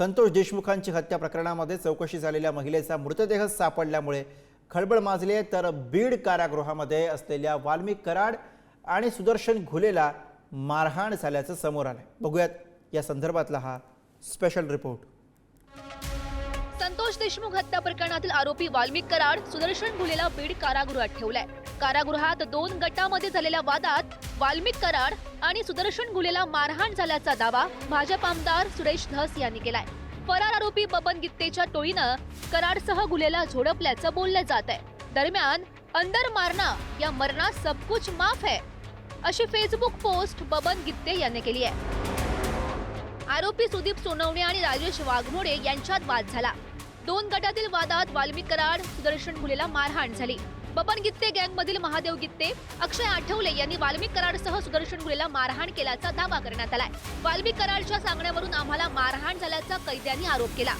संतोष देशमुखांची हत्या प्रकरणामध्ये चौकशी झालेल्या महिलेचा मृतदेह सापडल्यामुळे खळबळ माजली आहे. तर बीड कारागृहामध्ये असलेल्या वाल्मिक कराड आणि सुदर्शन घुलेला मारहाण झाल्याचं समोर आलं बघूयात या संदर्भातला हा स्पेशल रिपोर्ट संतोष देशमुख हत्या प्रकरणातील आरोपी वाल्मिक कराड सुदर्शन भुलेला बीड कारागृहात ठेवलाय. कारागृहात दोन गटामध्ये झालेल्या वादात वाल्मिक कराड आणि सुदर्शन गुलेला मारहाण झाल्याचा दावा भाजप आमदार सुरेश धस यांनी केलाय. फरार आरोपी बबन गित्तेच्या टोळीनं कराडसह गुलेला झोडपल्याचं बोललं जात आहे दरम्यान अंदर मारना या मरना सब कुछ माफ है अशी फेसबुक पोस्ट बबन गित्ते यांनी केली आहे. आरोपी सुदीप सोनवणे आणि राजेश वाघमोडे यांच्यात वाद झाला. दोन गटातील वादात वाल्मिक कराड सुदर्शन घुलेला मारहाण झाली. बबन गित्ते गँगमधील महादेव गित्ते अक्षय आठवले यांनी वाल्मिक कराडसह सुदर्शन घुलेला मारहाण केल्याचा दावा करण्यात आलाय. वाल्मिक कराडच्या सांगण्यावरून आम्हाला मारहाण झाल्याचा कैद्यांनी आरोप केला.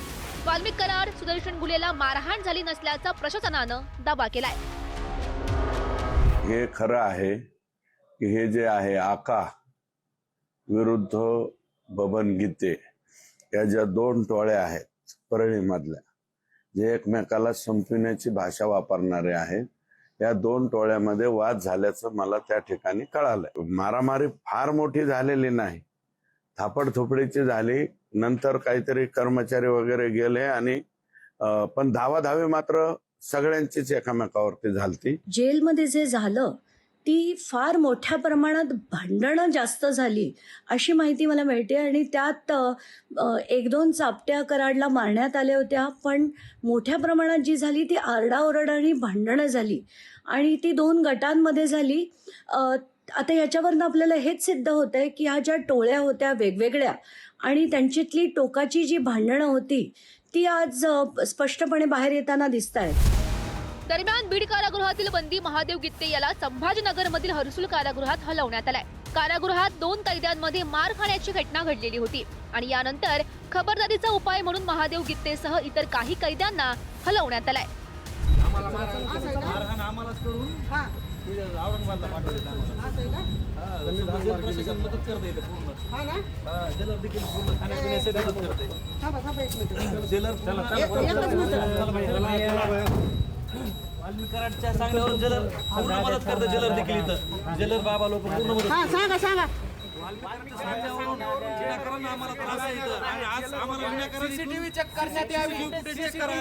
वाल्मिक कराड सुदर्शन घुलेला मारहाण झाली नसल्याचा प्रशासनानं दावा केलाय. हे खरं आहे की हे जे आहे आका विरुद्ध बबन गीते या ज्या दोन टोळ्या आहेत परळीमधल्या जे एकमेकाला संपविण्याची भाषा वापरणारे आहेत या दोन टोळ्यामध्ये वाद झाल्याचं मला त्या ठिकाणी कळालं मारामारी फार मोठी झालेली नाही. थापडथोपडीची झाली नंतर काहीतरी कर्मचारी वगैरे गेले आणि पण धावाधावी मात्र सगळ्यांचीच एकामेकावरती झालती. जेलमध्ये जे झालं ती फार मोठ्या प्रमाणात भांडणं जास्त झाली अशी माहिती मला मिळते आणि त्यात एक दोन चापट्या कराडला मारण्यात आल्या होत्या पण मोठ्या प्रमाणात जी झाली ती आरडाओरड आणि भांडणं झाली आणि ती दोन गटांमध्ये झाली. आता याच्यावरनं आपल्याला हेच सिद्ध होत आहे की ह्या ज्या टोळ्या होत्या वेगवेगळ्या आणि त्यांच्यातली टोकाची जी भांडणं होती ती आज स्पष्टपणे बाहेर येताना दिसत आहेत दरम्यान बीड कारागृहातील बंदी महादेव गित्ते याला संभाजीनगरमधील हर्सुल कारागृहात हलवण्यात आलाय कारागृहात दोन कैद्यांमध्ये मार खाण्याची घटना घडलेली होती आणि यानंतर खबरदारीचा उपाय म्हणून महादेव गित्तेसह इतर काही कैद्यांना हलवण्यात आलाय. हा, हा, जलर खाण्यापिण्याची मदत करते जलर सांगण्यावर पूर्ण मदत देखील इथं जलर बाबा लोक पूर्ण मदत करतात. वाल्मिक कराडच्या सांगण्यावरून विनाकारण आम्हाला त्रास आहे इथं. आणि आज आम्हाला विनाकारण सीसीटीव्ही चेक करण्यात यावी करा.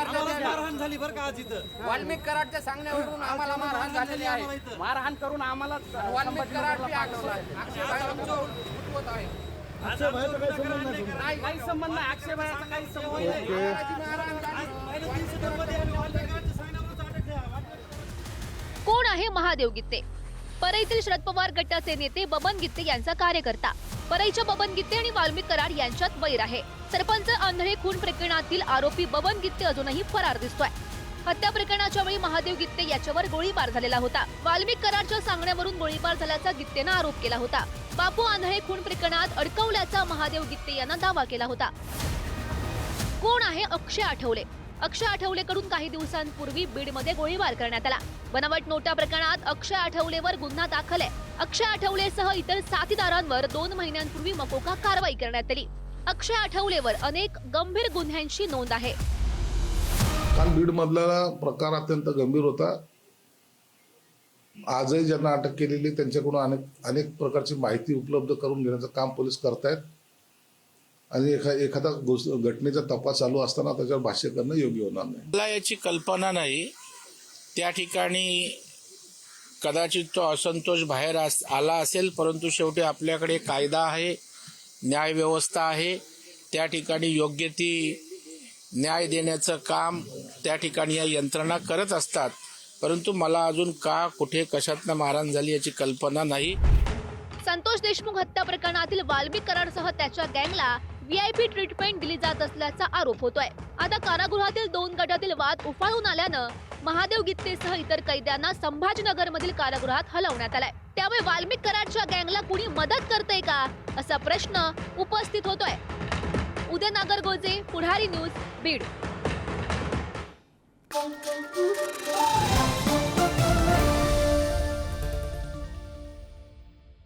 आम्हाला. मारहाण झाली बरं का आज इथं वाल्मिक कराडच्या सांगण्यावरून आम्हाला मारहाण झालेली आहे मारहाण करून आम्हाला वाल्मिक कराड बी आहे. काही संबंध अक्षयभाईचा काही संबंध नाही आहे महादेव गित्ते. परईतील शरद पवार गटाचे नेते बबन गित्ते यांचा कार्यकर्ता. परईच्या बबन गित्ते आणि वाल्मिक कराड यांच्यात वैर आहे. सरपंच आंधळे खून प्रकरणातील आरोपी बबन गित्ते अजूनही फरार दिसतोय. हत्या प्रकरणाच्या वेळी महादेव गित्ते याच्यावर गोळीबार झालेला होता. वाल्मिक कराडच्या सांगण्यावरून गोळीबार झाल्याचा गित्तेनं आरोप केला होता. बापू आंधळे खून प्रकरणात अडकवल्याचा महादेव गित्ते यांना दावा केला होता. कोण आहे अक्षय आठवले? अक्षय आठवलेकडून काही दिवसांपूर्वी बीडमध्ये गोळीबार करण्यात आला. बनावट नोटा प्रकरणात अक्षय आठवलेवर गुन्हा दाखल आहे. अक्षय आठवलेसह इतर साथीदारांवर दोन महिन्यांपूर्वी मकोका कारवाई करण्यात आली. अक्षय आठवलेवर अनेक गंभीर गुन्ह्यांची नोंद आहे. काल बीडमधला प्रकार अत्यंत गंभीर होता. आजही ज्यांना अटक केलेली त्यांच्याकडून अनेक अनेक प्रकारची माहिती उपलब्ध करून घेण्याचं काम पोलीस करतायत. आणि एखा एखादा घटनेचा तपास चालू असताना त्याच्यावर भाष्य करणं योग्य होणार नाही. मला याची कल्पना नाही. त्या ठिकाणी कदाचित तो असंतोष बाहेर अस- आला असेल परंतु शेवटी आपल्याकडे कायदा आहे न्यायव्यवस्था आहे. त्या ठिकाणी योग्य ती न्याय देण्याचं काम त्या ठिकाणी या यंत्रणा करत असतात. परंतु मला अजून का कुठे कशातनं मारहाण झाली याची कल्पना नाही. संतोष देशमुख हत्या प्रकरणातील वाल्मिक कराडसह त्याच्या गँगला व्हीआयपी ट्रीटमेंट दिली जात असल्याचा आरोप होतोय. आता कारागृहातील दोन गटातील वाद उफाळून आल्यानं महादेव गित्तेसह इतर कैद्यांना संभाजीनगरमधील कारागृहात हलवण्यात आलाय. त्यामुळे वाल्मिक कराडच्या गँगला कुणी मदत करते का? असा प्रश्न उपस्थित होतोय. उदय नागरगोजे पुढारी न्यूज बीड.